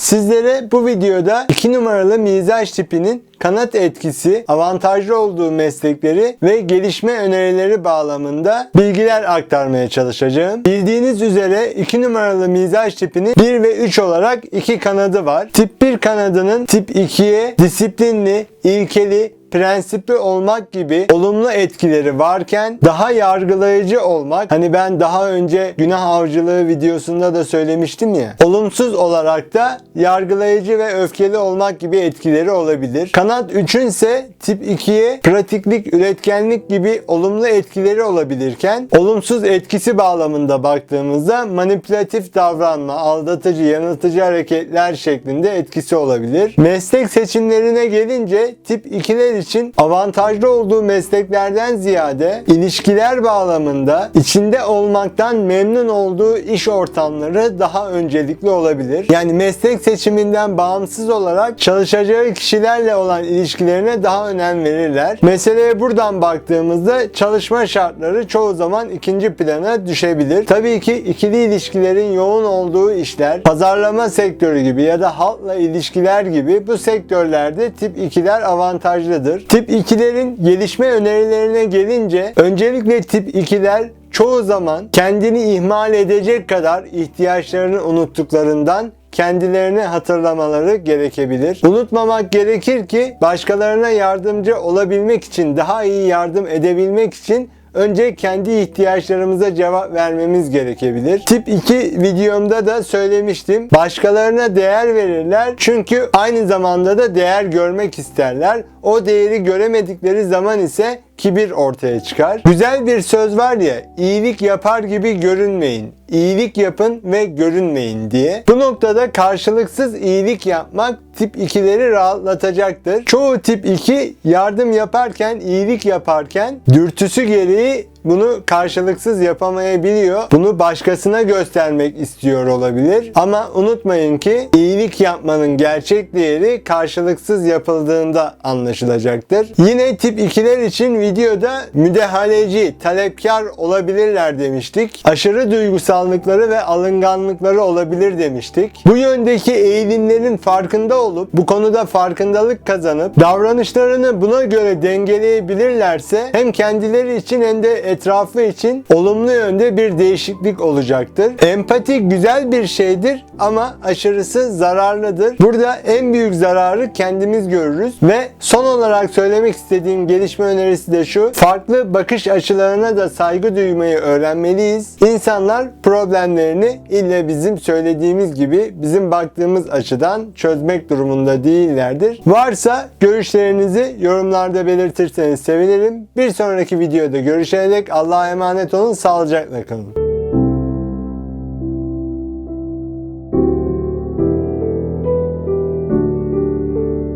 Sizlere bu videoda 2 numaralı mizaç tipinin kanat etkisi, avantajlı olduğu meslekleri ve gelişme önerileri bağlamında bilgiler aktarmaya çalışacağım. Bildiğiniz üzere 2 numaralı mizaç tipinin 1 ve 3 olarak iki kanadı var. Tip 1 kanadının tip 2'ye disiplinli, ilkeli, prensipli olmak gibi olumlu etkileri varken daha yargılayıcı olmak hani ben daha önce günah avcılığı videosunda da söylemiştim ya olumsuz olarak da yargılayıcı ve öfkeli olmak gibi etkileri olabilir. Kanat 3'ün ise tip 2'ye pratiklik, üretkenlik gibi olumlu etkileri olabilirken olumsuz etkisi bağlamında baktığımızda manipülatif davranma, aldatıcı, yanıltıcı hareketler şeklinde etkisi olabilir. Meslek seçimlerine gelince tip 2'ler için avantajlı olduğu mesleklerden ziyade ilişkiler bağlamında içinde olmaktan memnun olduğu iş ortamları daha öncelikli olabilir. Yani meslek seçiminden bağımsız olarak çalışacağı kişilerle olan ilişkilerine daha önem verirler. Meseleye buradan baktığımızda çalışma şartları çoğu zaman ikinci plana düşebilir. Tabii ki ikili ilişkilerin yoğun olduğu işler, pazarlama sektörü gibi ya da halkla ilişkiler gibi bu sektörlerde tip 2'ler avantajlıdır. Tip 2'lerin gelişme önerilerine gelince öncelikle tip 2'ler çoğu zaman kendini ihmal edecek kadar ihtiyaçlarını unuttuklarından kendilerine hatırlamaları gerekebilir. Unutmamak gerekir ki başkalarına yardımcı olabilmek için, daha iyi yardım edebilmek için önce kendi ihtiyaçlarımıza cevap vermemiz gerekebilir. Tip 2 videomda da söylemiştim. Başkalarına değer verirler çünkü aynı zamanda da değer görmek isterler. O değeri göremedikleri zaman ise kibir ortaya çıkar. Güzel bir söz var ya, iyilik yapar gibi görünmeyin. İyilik yapın ve görünmeyin diye. Bu noktada karşılıksız iyilik yapmak tip 2'leri rahatlatacaktır. Çoğu tip 2 yardım yaparken, iyilik yaparken dürtüsü gereği bunu karşılıksız yapamayabiliyor. Bunu başkasına göstermek istiyor olabilir. Ama unutmayın ki iyilik yapmanın gerçek değeri karşılıksız yapıldığında anlaşılacaktır. Yine tip 2'ler için videoda müdehaleci, talepkar olabilirler demiştik. Aşırı duygusallıkları ve alınganlıkları olabilir demiştik. Bu yöndeki eğilimlerin farkında olup bu konuda farkındalık kazanıp davranışlarını buna göre dengeleyebilirlerse hem kendileri için hem de etrafı için olumlu yönde bir değişiklik olacaktır. Empati güzel bir şeydir ama aşırısı zararlıdır. Burada en büyük zararı kendimiz görürüz ve son olarak söylemek istediğim gelişme önerisi de şu. Farklı bakış açılarına da saygı duymayı öğrenmeliyiz. İnsanlar problemlerini ille bizim söylediğimiz gibi bizim baktığımız açıdan çözmek durumunda değillerdir. Varsa görüşlerinizi yorumlarda belirtirseniz sevinirim. Bir sonraki videoda görüşene dek Allah'a emanet olun, sağlıcakla kalın.